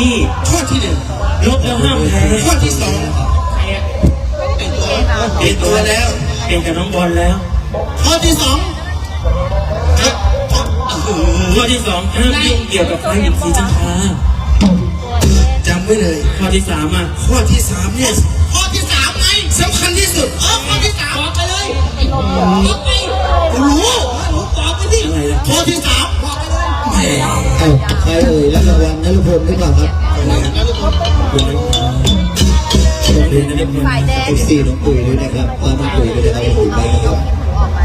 ำได้ดีเลยพี่ข้อที่หนึ่งลบแล้วห้ามแพ้ข้อที่สองเป็นตัวเป็นตัวแล้วเป็นกับน้องบอลแล้วข้อที่สองครับเออข้อที่สองห้ามยุ่งเกี่ยวกับไฟหญิงสีจันทราจำไว้เลย ข้อที่สามอะข้อที่สามเนี่ยข้อที่สามไงสำคัญที่สุดเออข้อที่สามบอกไปเลยบอกไปกูรู้หนูตอบไปดิอะไรล่ะข้อที่สามบอกไปเลยแหมเอ้ใครเอ่ยรับรางวัลนรพลหรือเปล่าครับเรียนนักเรียนฝ่ายแดงเอฟซีน้องปุ๋ยด้วยนะครับมาน้องปุ๋ยด้วยนะครับปุ๋ยไปนะครับ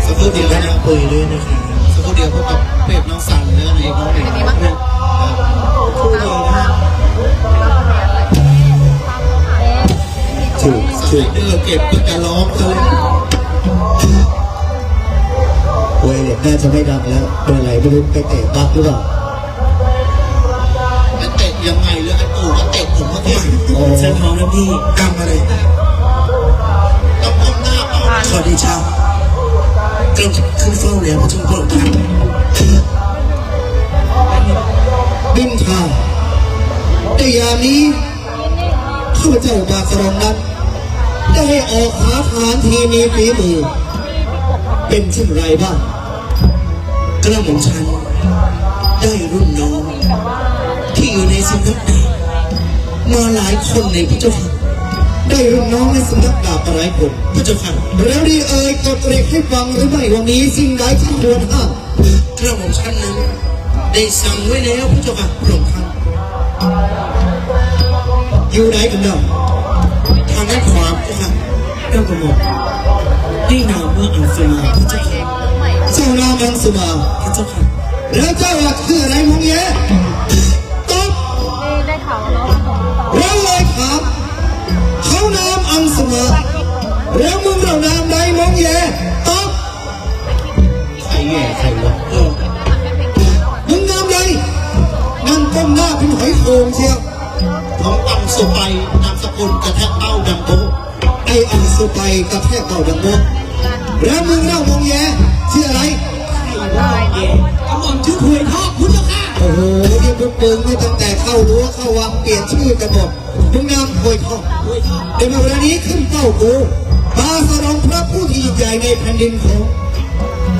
สักครู่เดียวน้องปุยด้วยนะครับสักครู่เดียวพบกับเปรบน้องสันแล้วในน้องเอกมีมั้งคู่รองนะครับถูกถูกเดอร์เก็บก็จะร้องเลยเวยเนี่ยน่าจะไม่ดังแล้วเป็นอะไรไม่รู้ไปเตะบักหรือเปล่า ยังไงเลยไอ้ตู่ก็เตะผมเมื่อกี้โอ้ฉันพร้อมแล้วพี่กำมาเลยต้องก้มหน้าเปล่าขอดีเช้าเริ่มขึ้นเฝ้าแล้วพระเจ้าพระองค์ท่านบินทางแต่ยามนี้ข้าพเจ้าบาสรองนั้นได้ให้ออกหาทหารทีมีฝีมือเป็นเช่นไรบ้างกระหม่อมฉัน คนในพระเจ้าค่ะได้รุ่นน้องในสำนักดาบอะไรคนพระเจ้าค่ะแล้วดีเอ่ยกดเรียกให้ฟังหรือไม่ว่ามีสิ่งใดที่ควรห้ามกระหม่อมฉันนั้นได้สั่งไว้แล้วพระเจ้าค่ะพระองค์ท่านอยู่ไหนกันเนาะทางด้านขวาพระเจ้าค่ะเก้ากระหม่อมให้นามว่าอังสมาพระเจ้าค่ะเจ้านามอังสุมาพระเจ้าค่ะแล้วเจ้าอะคืออะไรมองแย่ สุไปนามสกุลกระแทกเต้าดังโบไออังสุไปกับแค่เก่าดังโมแล้วมึงเรามงแย่ชื่ออะไรกระหม่อมชื่อถวยทอกพุทธค่ะโอ้โหนี่พวกมึงนี่ตั้งแต่เข้ารั้วเข้าวังเปลี่ยนชื่อกันหมดมึงนามโวยทองเดี๋ยวมาวันนี้ขึ้นเป้ากูบาสรองพระผู้ที่ยิ่งใหญ่ในแผ่นดินของ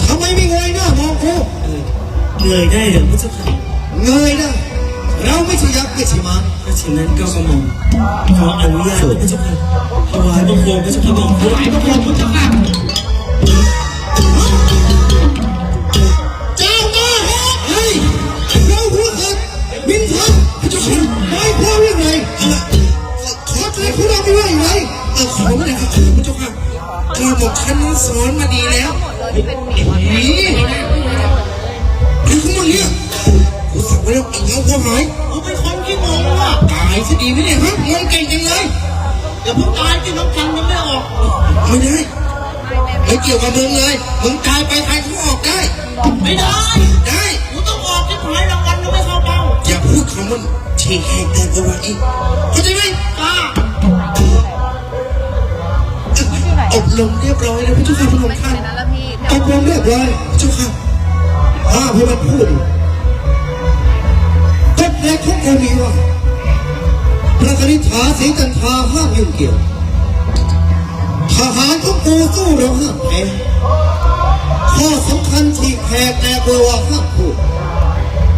ทำไมไม่เงยหน้ามองกูเหนื่อยได้เหรอพระเจ้าค่ะเงยหน้ เราไม่ใช่ยักษ์ไม่ใช่มารเพราะฉะนั้นเก้ากระหม่อมขออนุญาตพระเจ้าค่ะถวายบังคมพระเจ้าค่ะบังคมไหวพระพรหมพุทธค่ะเจ้ามาเฮ็ดเฮ้ยเราหัวขัดบินทันพระเจ้าค่ะไม่พอเรื่องไรขอใจของเราไม่ว่าอย่างไรเออขอมาเลยครับพระเจ้าค่ะกระหม่อมฉันนั้นสอนมาดีแล้วนี่ แล้วไอ้เงาหัวหายกูเป็นคนที่งงว่ะตายซะดีไหมเนี่ยฮะมึงเก่งจังเลยอย่าเพิ่งตายที่น้องฟังยังไม่ออกไม่ได้ไม่เกี่ยวกับมึงเลยมึงตายไปใครเขาออกได้ ไม่ได้ ได้กูต้องออกที่ผายรางวัลยังไม่เข้าเป้าอย่าพูดคำว่าเชงแหกแต่กว่าอีกเข้าใจไหมกล้าอบรมเรียบร้อยแล้วพระเจ้าค่ะพระองค์ท่านนั้นแล้วพี่ตกลงเรียบร้อยพระเจ้าค่ะห้ามให้มันพูด อีกกฎแรกของกูมีว่าพระคณิษฐาสีจันทาห้ามยุ่งเกี่ยว ทหารของกูสู้เราห้ามแพ้ข้อสำคัญที่แขกแต่กลัวห้ามพูด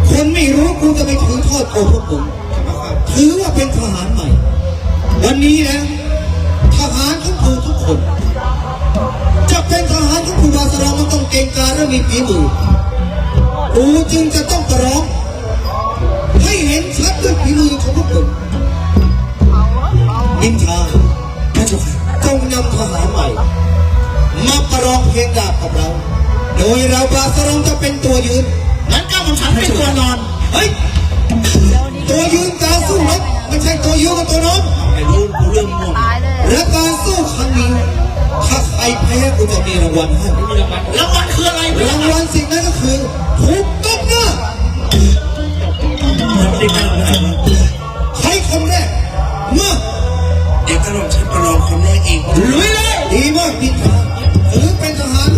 คนไม่รู้กูจะไปถือทอดโกพวกมึงถือว่าเป็นทหารใหม่ วันนี้นะทหารของกูทุกคน จะเป็นทหารของกูบาสรองมันต้องเก่งกาจและมีฝีมือกูจึงจะต้องกระร้อง ดด้วยฝีมือของพวกมึงอินทราพระเจ้าค่ะจงนำทหารใหม่ มาประลองเพลงดาบกับเรา โดยเราบาสรองจะเป็นตัวยืนงั้นก้าวของฉันเป็นตัวนอน เฮ้ย ตัวยืนการสู้รบไม่ใช่ตัวยืนกับตัวนอนไม่รู้กูเริ่มง่วงตายเลยและการสู้ครั้งนี้ถ้าใครแพ้กูจะมีรางวัลให้รางวัลคืออะไรรางวัลสิ่งนั้นก็คือถูกตบหน้า รับได้มากเลยครับใครคนแรกเมื่อเดี๋ยวกระหม่อมฉันประลองคนแรกเองลุยเลยดีมากดีครับถือเป็นทหาร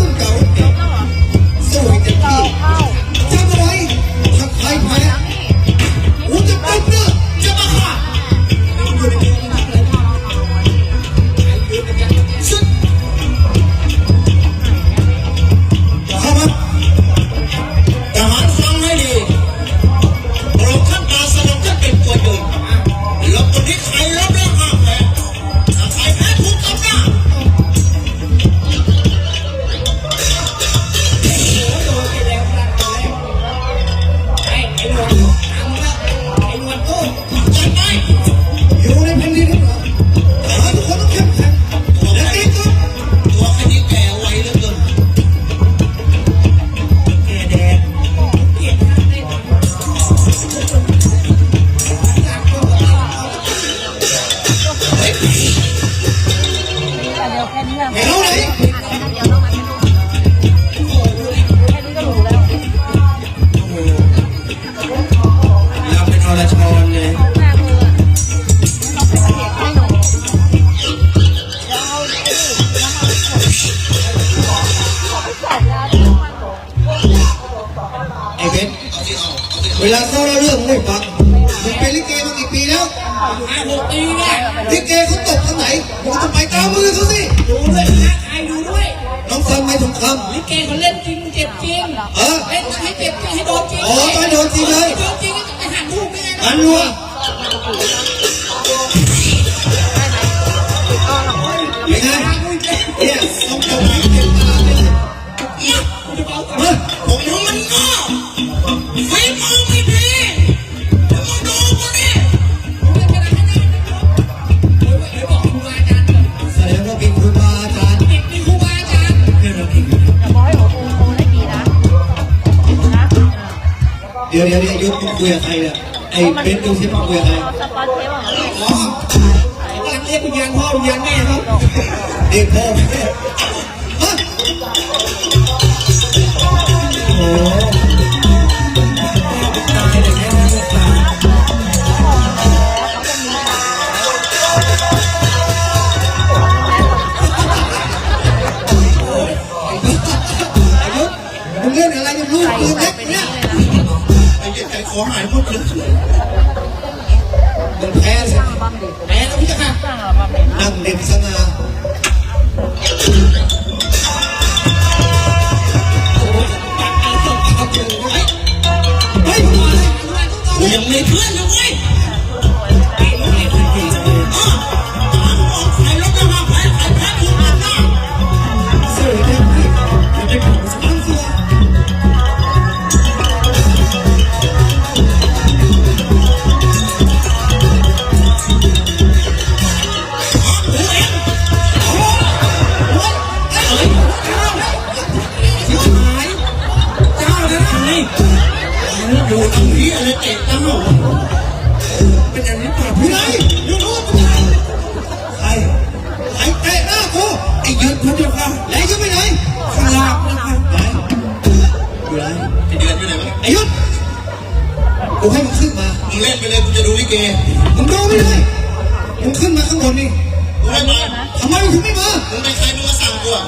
เวลาเขาเล่าเรื่องไม่ฟังมึงเป็นลิเกมากี่ปีแล้วห้าหกปีเนี่ยลิเกเขาตกทางไหนมึงก็ต้องไปตามมือเขาสิดูด้วยนะใครดูด้วยน้องฟังไม่ถูกคลิเกเขาเล่นจริงเจ็บจริงำเออเล่นให้เจ็บจริงให้โดนจริงอ๋อต้องให้โดนจริงเลยโดนจริงจะไปหันลูกได้ไงอันรัวเป็นไเนี่ยไอ้เบนซ์ดูสิมึงคุยกับใครสปอนเทปของเราอ๋อกำลังเรียกวิญญาณพ่อวิญญาณแม่ครับเด็กพ่อ กูให้มึงขึ้นมา มึงเล่นไปเลยกูจะดูลิเก มึงดูไม่ได้มึงขึ้นมาข้างบนนี่กูไม่มาทำไมมึงถึงไม่มา มึงเป็นใครมึงมาสั่งกูอะ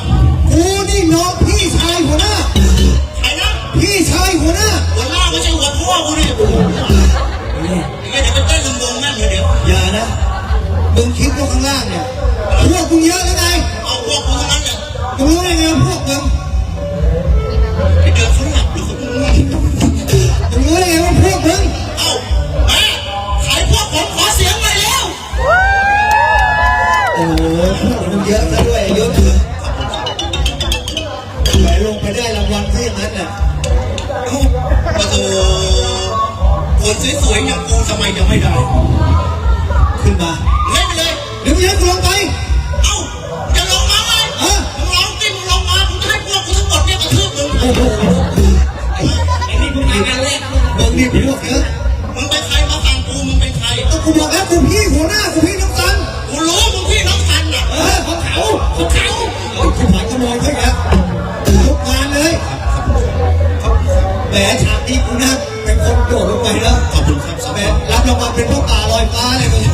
ฟ้าเลยมึง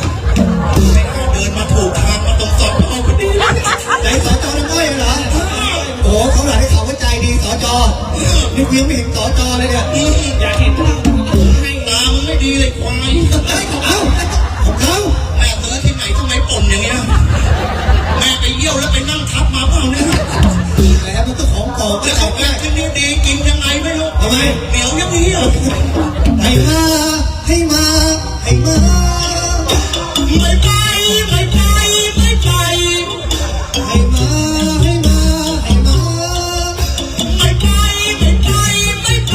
เดินมาถูกทางมาตรงสอดเข้าพอดีไหนสจน้ำอ้อยเหรอโอ้โหเขาหลังให้เขาว่าใจดีสจนี่กูยังไม่เห็นสจเลยเนี่ยอยากเห็นให้ตามึงไม่ดีเลยควายเฮ้ของเขาของเขาแม่ซื้อที่ไหนทำไมป่นอย่างเงี้ยแม่ไปเยี่ยวแล้วไปนั่งทับมาเปล่าเนี่ยแล้วมันก็ของเก่าก็แล้วเขาเขาแกแก้ที่นี่ดีกินยังไงไม่รู้ทำไมเหนียวยังนี้อะให้มาให้มาให้มา ไม่ไปไม่ไปไม่ไปให้มาให้มาให้มาไม่ไปไม่ไปไม่ไป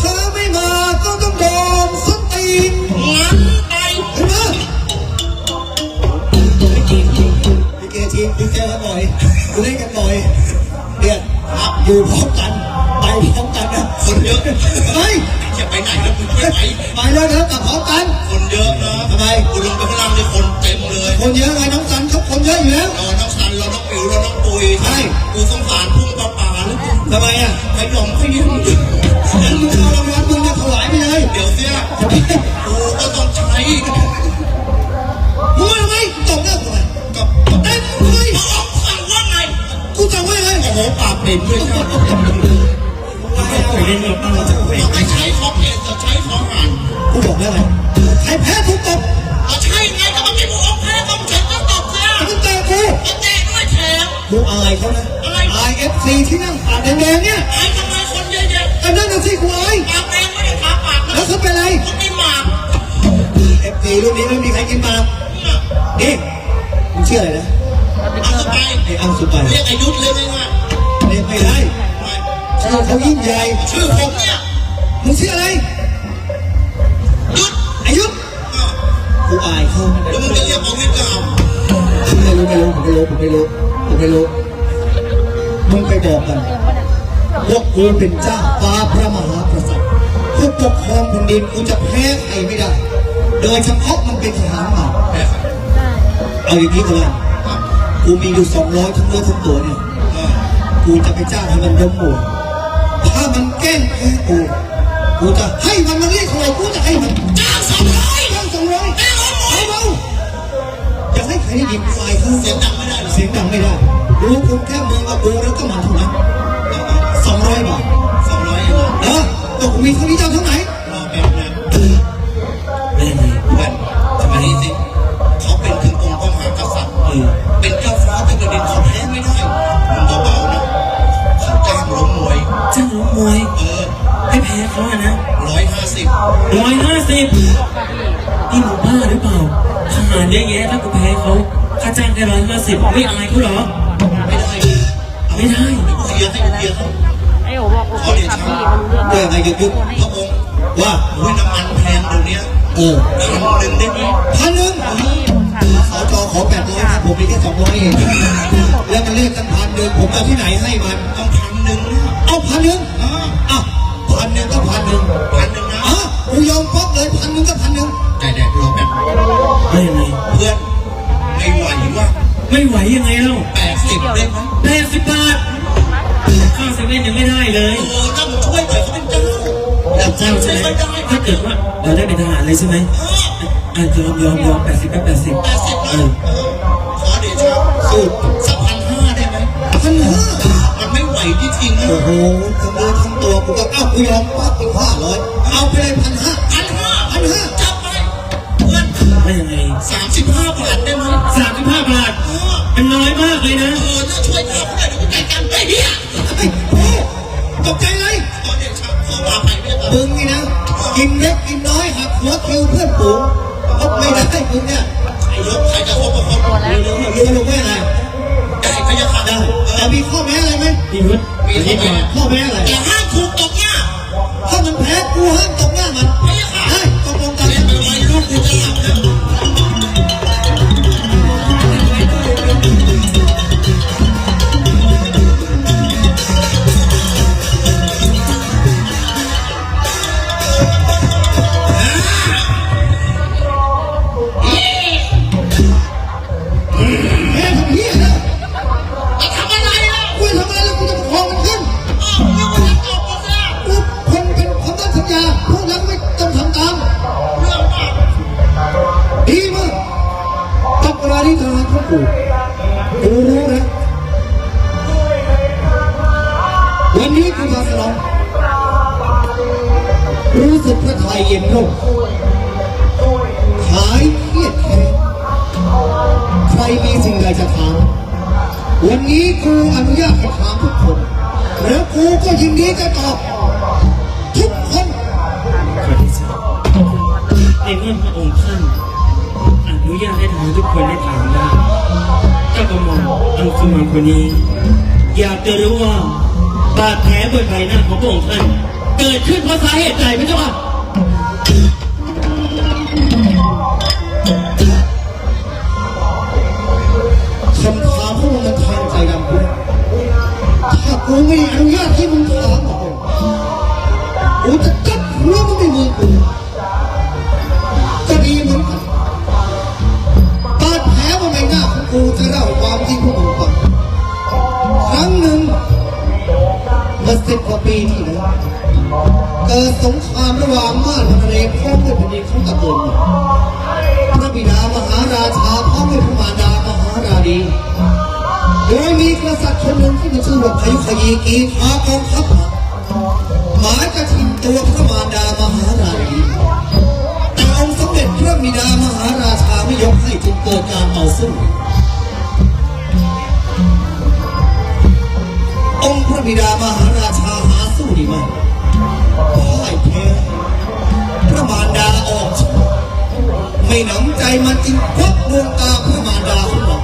ถ้าไม่มาก็ต้องโดนส้นตีนงั้นไปเห็นไหมลิเกทีมลิเกทีมลิเกกันบ่อยกูเล่นกันบ่อยเนี่ยครับอยู่พร้อมกันไปพร้อมกันนะคนเยอะเฮ้ยจะไปไหนแล้วมึงไม่ไปไปเลยนะกลับพร้อมกันคนเยอะนะทำ ไมกูลงไปข้างล่างนี่คนเต็มเลยคนเยอะไงน้องสันเขาคนเยอะอยู่แล้วเราน้องสันเราต้องปิวเราต้องปุยใช่กูสงสารพุ่งป่าป่าหรือทำไมอะไปหย่อมไปยิ้มงั้นมึงเอารางวัลมึงจะถวายไปเลยเดี๋ยวเสียกูก็ต้องใช้มึงทำไมตกเลิกทำไมกับเต็มเลยสั่งว่าไงกูสั่งว่าไงโอ้ปากเต็มเลยไปเล่นกับเจะไปใช้ของเองจะใช้ของหันกูบอกแล้วไงใช้แพ้ทุกตัว สี่ที่นั่งปากแดงๆเนี่ยทำไมคนเยอะแยะอันนั้นน่ะสิควายปากแดงไม่ได้ทาปากแล้วเขาเป็นอะไรเขาเป็นหมาเอฟซีรูปนี้ไม่มีใครกินหมากนี่มึงชื่ออะไรนะอังสุไปไอ้อังสุไปเรียกอายุเลยกง่ายๆเรียกไม่ได้ช่เขายิ่งใหญ่ชื่อผมเนี่ยมึงชื่ออะไรยุทธอายุทกูอายเขาแล้วมึงจะเรียกผมไม่กล่าวไม่ลไม่รู้ผมไม่รู้ผมไม่รู้ผมไม่รู้ มึงไปบอกกันว่ากูเป็นเจ้าฟ้าพระมหากษัตริย์ผู้ปกครองแผ่นดินกูจะแพ้ใครไม่ได้ โดยเฉพาะมันเป็นทหารมาแม่ครับเอาอย่างนี้ก็แล้วกูมีอยู่สองร้อยทั้งเนื้อทั้งตัวเนี่ยกูจะไปจ้างให้มันล้มมวถ้ามันแกล้งแพ้กูกูจะให้มันมาเรียกเท่าไหร่กูจะให้มันจ้างสองร้อยจ้างสองร้อยแม่ร้หมเอาดเบาอย่ให้ใครได้ยินไฟเขาเสียงดังไม่ได้เสียงดังไม่ได้ รู้กูแค่มึงกับกูแล้วก็มันเท่านั้นสองร้อยบาทสองร้อยเองเหรอเออตกมีเท่านี้จะเอาเท่าไหร่รอแบบนั้นได้ไงเพื่อนทำไมนี่สิเขาเป็นถึงองค์พระมหากษัตริย์เออเป็นเจ้าฟ้าเจ้ากระเด็นเขาแพ้ไม่ได้มึงเบาๆนะเขาจ้างล้มมวยจ้างล้มมวยเออให้แพ้เขาอะนะร้อยห้าสิบร้อยห้าสิบนี่หนูบ้าหรือเปล่าทหารเยอะแยะถ้ากูแพ้เขาค่าจ้างแค่ร้อยห้าสิบไม่อายเขาเหรอไม่ได้ ไม่ได้เคลียให้เคลียให้ไอ้โอบอกโอเคครับพี่เขารู้เรื่องเรื่องอะไรกันยุดพระองค์ว่าโอ้ยน้ำมันแพงเดี๋ยวนี้ยเออพันหนึ่งได้พันหนึ่งพี่ผมถามว่าสจขอแปดร้อยครับผมมีแค่สองร้อยเองแล้วมันเรียกกันพันหนึ่งผมจะเอาที่ไหนให้มันต้องพันหนึ่งเอาพันหนึ่งอ่าอะพันหนึ่งก็พันหนึ่งพันหนึ่งนะอะกูยอมป๊อกเลยพันหนึ่งก็พันหนึ่งแต่แดดรอแบบได้ยังไงเพื่อนไม่ไหวว่า ไม่ไหวยังไงเล่าแปดสิบได้ไหมแปดสิบบาทข้าวเซเว่นยังไม่ได้เลยเออถ้ามึงช่วยหน่อยเขาเป็นเจ้าแล้วเจ้าใช่ไหมไม่ได้ถ้าเกิดว่าเราได้เป็นทหารเลยใช่ไหมเอออะยอมยอมยอมแปดสิบก็แปดสิบแปดสิบเอนะอเออขอเดชะสูตรสักพันห้าได้ไหมพันห้ามันไม่ไหวจริงๆนะโอ้โหทั้งเนื้อทั้งตัวกูก็เอ้ากูยอมป๊อกเป็นห้าร้อยเอาไปเลยพันห้าพันห้าพันห้าจับไปเพื่อนได้ยังไงสามสิบห้าบาทได้ไหม นน้อยมากเลยนะเออถ้าช่วยเขาหน่อยเดี๋ยวกูจัดการไอ้เหี้ยไอ้โอ้ตกใจเลยขอเดชะขอมาไปไม่ได้มึงนี่นะ กินเล็กกินน้อยหักหัวคิวเพื่อนฝูงก็ไม่ได้มึงเนี่ยไอ้ยศใครจะคบกับคนตัวแล้วรู้รู้รู้ไม่อะไรได้พยาค่ะได้เอแต่อมีข้อแม้อะไรไหมพี่พุทธมีอันข้อนี้แม้ก่อนข้อแม้อะไรแต่ห้ามถูกตบหน้าถ้ามันแพ้กูห้ามตก ที่องกูกูรู้นะวันนี้กูมาสลองรู้สึกพระทัยเย็นลงหายเครียดแค้นใครมีสิ่งใดจะถาม วันนี้กูอนุญาตให้ถามทุกคน แล้วกูก็ยินดีจะตอบ ทุกคนในเมื่อพระองค์ท่านอนุญาตให้ทหารทุกคนได้ถามได้ จ้ากระหม่อมอังคุมาคนนี้ อยากจะรู้ว่าบาดแผลบนใบหน้าของพระองค์ท่านเกิดขึ้นเพราะสาเหตุใดพระเจ้าค่ะคำถามพวกมันแทงใจดำกูถ้ากูไม่อนุญาตให้มึงถามกูจะกัดหัวมึงในมือกู ปีที่แล้วเกิดสงครามระหว่างม่านทะเลพร้อมด้วยแผ่นดินของตะเกินพระบิดามหาราชาพร้อมด้วยพระมารดามหาราดีโดยมีกษัตริย์คนหนึ่งที่มีชื่อว่าพายุขยีกีพากองทัพมาหมายจะชิงตัวพระมารดามหาราดีแต่องค์สมเด็จพระบิดามหาราชาไม่ยกให้จึงเกิดการต่อสู้องค์พระบิดามหาราชาหาสู้ดีไหมพ่ายแพ้พระมารดาออกไม่หนำใจมันจึงควักดวงตาพื่อมารดาของเรา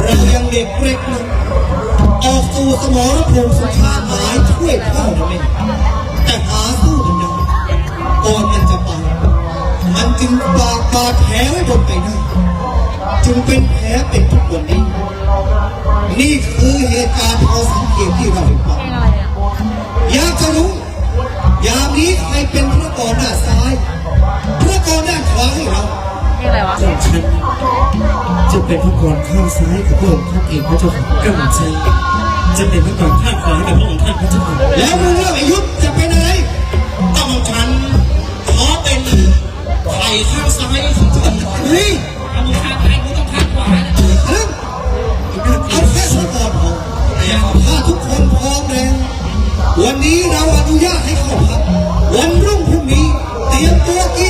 เรายังเด็กเล็กนะออกสู่สมรภูมิสงคราหมายช่วยพ่อนะแม่แต่หาสู้มันได้ก่อนมันจะไปมันจึงปากบาดแผลไว้บนใบหน้าจึงเป็นแผลเป็นทุกวันนี้ นี่คือเหตุการณ์พอสังเกตที่เราเห็นว่าเพลงอะไร อะอยากจะรู้ยามนี้ใครเป็นพระกรด้านซ้าย พระกรด้านขวาให้เราเพลงอะไรวะกระหม่อมฉันจะเป็นพระกรข้างซ้ายกับพระองค์ท่านเองพระเจ้าค่ะกระหม่อมฉันจะเป็นพระกรข้างขวากับพระองค์ท่านพระเจ้าค่ะแล้วมึงเลือกอายุธจะเป็นอะไรต้องฉันขอเป็นไข่ข้างซ้ายของเธอเฮ้ย วันนี้เราอนุญาตให้เข้าพักวันรุ่งพรุ่งนี้เตรียมตัวกีฬากอ